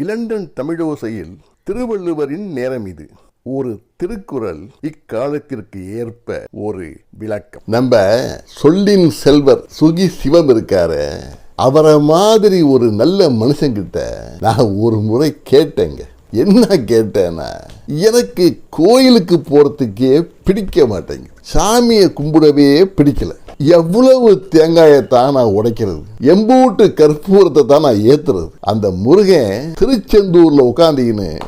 London தமிழோசையில் திருவள்ளுவரின் நேரம் இது. ஒரு திருக்குறள் இக்காலத்திற்கு ஏற்ப ஒரு விளக்கம். நம்ம சொல்லின் செல்வர் சுகி சிவம் இருக்காரு அவரை மாதிரி ஒரு நல்ல மனுஷங்கிட்ட நான் ஒரு முறை கேட்டேங்க. என்ன கேட்டேன்னா எனக்கு கோயிலுக்கு போகிறதுக்கே பிடிக்க மாட்டேங்குது. சாமியை கும்பிடவே பிடிக்கல. எவ்வளவு தேங்காயத்தான் நான் உடைக்கிறது. எம்பூட்டு கற்பூரத்தை தான் நான் ஏத்துறது. அந்த முருகன் திருச்செந்தூர்ல உட்காந்தின்னு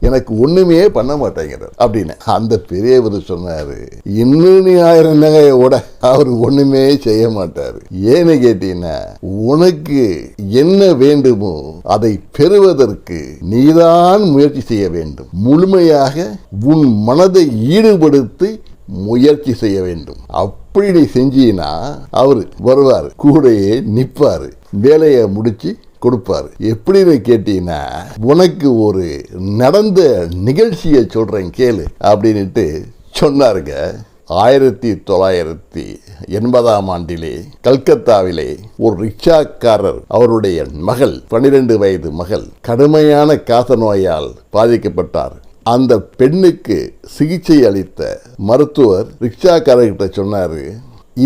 எனக்கு ஒண்ணுமே பண்ண மாட்டேங்கிறார். அப்படின்னு. அந்த பெரியவர் சொன்னாரு இன்னும் நீ ஆயிரம் நகையை அவர் ஒண்ணுமே செய்ய மாட்டாரு. ஏன்னு கேட்டீங்கன்னா உனக்கு என்ன வேண்டுமோ அதை பெறுவதற்கு நீதான் முயற்சி செய்ய வேண்டும். முழுமையாக உன் மனதை ஈடுபடுத்தி முயற்சி செய்ய வேண்டும். அப்படி நீ செஞ்சீன்னா அவர் வருவார் கூடயே நிற்பார் வேலையை முடிச்சு கொடுப்பாரு. எப்படின்னு கேட்டீங்கன்னா உனக்கு ஒரு நடந்த நிகழ்ச்சியை சொல்றேன் கேளு அப்படின்ட்டு சொன்னாருங்க. ஆயிரத்தி தொள்ளாயிரத்தி எண்பதாம் ஆண்டிலே கல்கத்தாவிலே ஒரு ரிக்ஷாக்காரர் அவருடைய மகள் பன்னிரெண்டு வயது மகள் கடுமையான காச நோயால் பாதிக்கப்பட்டார். அந்த பெண்ணுக்கு சிகிச்சை அளித்த மருத்துவர் ரிக்ஷாக்காரர்கிட்ட சொன்னாரு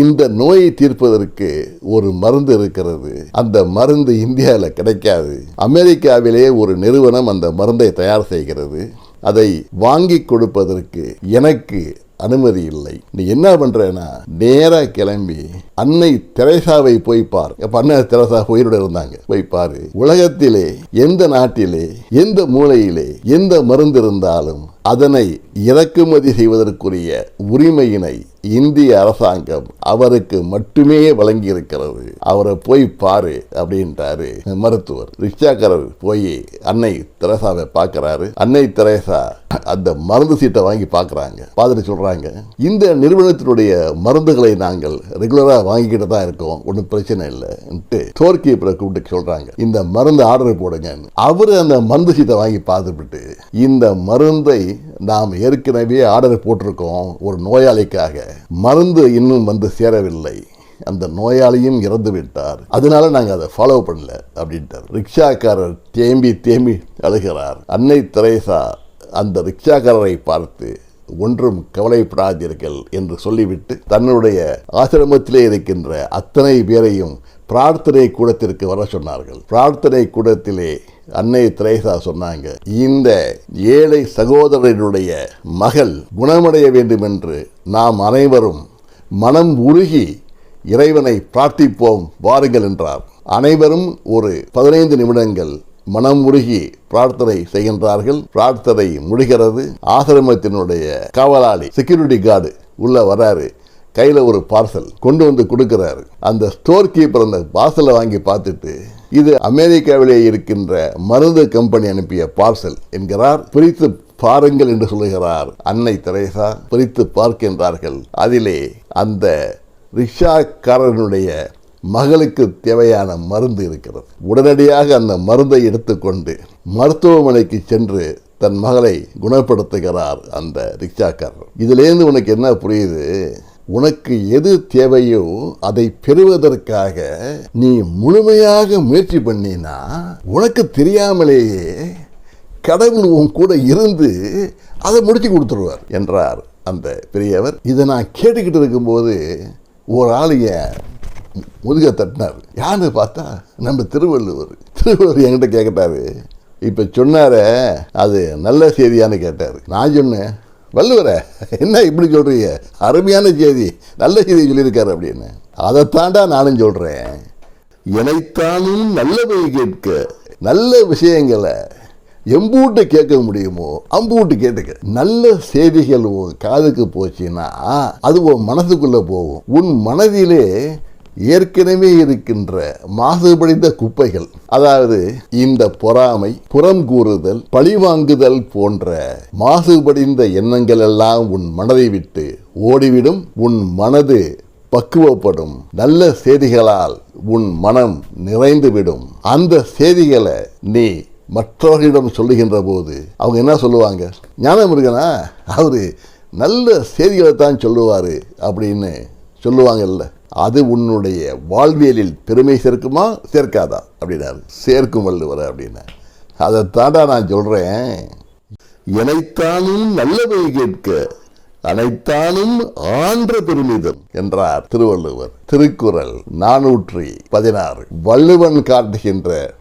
இந்த நோயை தீர்ப்பதற்கு ஒரு மருந்து இருக்கிறது. அந்த மருந்து இந்தியாவில் கிடைக்காது. அமெரிக்காவிலே ஒரு நிறுவனம் அந்த மருந்தை தயார் செய்கிறது. அதை வாங்கி கொடுப்பதற்கு எனக்கு அனுமதி இல்லை. நீ என்ன பண்றேன்னா நேரா கிளம்பி அன்னை தெரேசாவை போய் பார். அப்போ அன்னை தெரசா உயிரோடு இருந்தாங்க. போய் பாரு. உலகத்திலே எந்த நாட்டிலே எந்த மூலையிலே எந்த மருந்து இருந்தாலும் அதனை இறக்குமதி செய்வதற்குரிய உரிமையினை இந்திய அரசாங்கம் அவருக்கு மட்டுமே வழங்கி இருக்கிறது அவரை போய் பாரு அப்படின்ட்டாரு மருத்துவர். ரிக்ஷாக்காரர் போய் அன்னை தெரசாவை பார்க்கறாரு. அன்னை தெரேசா அந்த மருந்து சீட்டை வாங்கி பார்க்குறாங்க. பார்த்துட்டு சொல்றாங்க இந்த நிறுவனத்தினுடைய மருந்துகளை நாங்கள் ரெகுலரா வாங்கிக்கிட்டு தான் இருக்கோம். ஒன்றும் பிரச்சனை இல்லைன்ட்டு ஸ்டோர் கீப்பரை கூப்பிட்டு சொல்றாங்க. இந்த மருந்து ஆர்டர் போடுங்க அவர் அந்த மருந்து சீட்டை வாங்கி பார்த்துவிட்டு இந்த மருந்தை நாம் ஏற்கனவே ஆர்டர் போட்டிருக்கோம் ஒரு நோயாளிக்காக. மருந்து இன்னும் வந்து சேரவில்லை. அந்த நோயாளியும் இறந்து விட்டார். அதனால நாங்கள் அதை ஃபாலோ பண்ணல அப்படின்ட்டார். ரிக்ஷாக்காரர் தேம்பி தேம்பி அழுகிறார். அன்னை தெரேசா அந்த ரிக்ஷாக்காரரை பார்த்து ஒன்றும் கவலைப்படாதீர்கள் என்று சொல்லிவிட்டு தன்னுடைய ஆசிரமத்திலே இருக்கின்ற அத்தனை பேரையும் பிரார்த்தனை கூடத்திற்கு வர சொன்னார்கள். பிரார்த்தனை கூடத்திலே அன்னை திரேசா சொன்னாங்க இந்த ஏழை சகோதரனுடைய மகள் குணமடைய வேண்டும் என்று நாம் அனைவரும் மனம் உருகி இறைவனை பிரார்த்திப்போம் வாருங்கள் என்றார். அனைவரும் ஒரு பதினைந்து நிமிடங்கள் மனம் உருகி பிரார்த்தனை செய்கின்றார்கள். பிரார்த்தனை முடிகிறது. ஆசிரமத்தினுடைய காவலாளி செக்யூரிட்டி கார்டு உள்ள வராரு. கையில் ஒரு பார்சல் கொண்டு வந்து கொடுக்கிறாரு. அந்த ஸ்டோர் கீப்பர் அந்த பார்சலை வாங்கி பார்த்துட்டு இது அமெரிக்காவிலே இருக்கின்ற மருந்து கம்பெனி அனுப்பிய பார்சல் என்கிறார். பிரித்து பாருங்கள் என்று சொல்லுகிறார் அன்னை தெரேசா. பிரித்து பார்க்கின்றார்கள். அதிலே அந்த ரிக்ஷாக்காரனுடைய மகளுக்கு தேவையான மருந்து இருக்கிறது. உடனடியாக அந்த மருந்தை எடுத்துக்கொண்டு மருத்துவமனைக்கு சென்று தன் மகளை குணப்படுத்துகிறார் அந்த ரிக்ஷாக்காரர். இதுலேருந்து உனக்கு என்ன புரியுது? உனக்கு எது தேவையோ அதை பெறுவதற்காக நீ முழுமையாக முயற்சி பண்ணினா உனக்கு தெரியாமலேயே கடவுள் உன் கூட இருந்து அதை முடிச்சு கொடுத்துருவார் என்றார் அந்த பெரியவர். இதை நான் கேட்டுக்கிட்டு இருக்கும்போது ஒரு ஆளுங்க முதுக தட்டினார். யாருன்னு பார்த்தா நம்ம திருவள்ளுவர். திருவள்ளுவர் என்கிட்ட கேட்கட்டாரு இப்போ சொன்னார அது நல்ல செய்தியான்னு கேட்டார். நான் சொன்னேன் வள்ளுவரே என்ன இப்படி சொல்கிறீங்க அருமையான செய்தி நல்ல செய்தி சொல்லியிருக்காரு அப்படின்னு. அதைத்தாண்டா நானும் சொல்கிறேன் இணைத்தானும் நல்லவை கேட்க நல்ல விஷயங்களை எம்பூட்டு கேட்க முடியுமோ அம்பூட்டு கேட்டுக்க. நல்ல செய்திகள் உன் காதுக்கு போச்சுன்னா அது உன் மனசுக்குள்ளே போகும். உன் மனதிலே ஏற்கனவே இருக்கின்ற மாசுபடிந்த குப்பைகள் அதாவது இந்த பொறாமை புறம் கூறுதல் பழிவாங்குதல் போன்ற மாசுபடிந்த எண்ணங்கள் எல்லாம் உன் மனதை விட்டு ஓடிவிடும். உன் மனது பக்குவப்படும். நல்ல செய்திகளால் உன் மனம் நிறைந்துவிடும். அந்த செய்திகளை நீ மற்றவர்களிடம் சொல்லுகின்ற போது அவங்க என்ன சொல்லுவாங்க? ஞானமுருகனா அவரு நல்ல செய்திகளை தான் சொல்லுவார் அப்படின்னு சொல்லுவாங்கல்ல. அது உன்னுடைய வாழ்வியலில் பெருமை சேர்க்குமா? சேர்க்காதா? அப்படின்னாரு. சேர்க்கும் வள்ளுவர் அப்படின்னா. அதைத்தாண்டா நான் சொல்கிறேன் எனைத்தானும் நல்லவை கேட்க அனைத்தானும் ஆன்ற பெருமிதம் என்றார் திருவள்ளுவர். திருக்குறள் நானூற்றி பதினாறு. வள்ளுவன் காட்டுகின்ற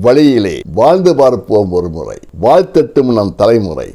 வழியிலே வாழ்ந்து பார்ப்போம் ஒரு முறை. வாழ்த்தட்டும் நம் தலைமுறை.